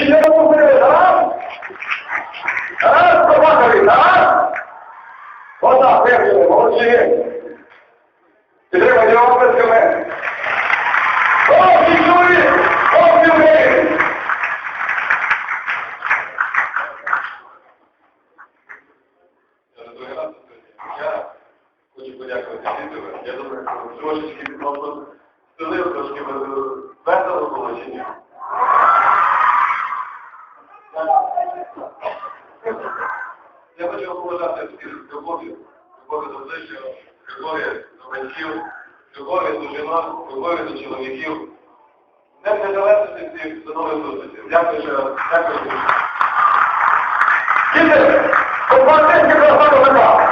Ele era considerado essa batalha. Bota a fé, meu irmão, hoje. Se lembra de uma vez que eu é. Ô, Senhor, ô, Senhor. Я думаю, трошечки, просто, сили трошки весело було чи ні? Я хочу побажати всіх любові, любові до ближнього, любові до батьків, любові до жінок, любові до чоловіків. Не незалежності всіх до нових зустрічей. Дякую раз. Дякую. Діти, компартійський мікрофон нема.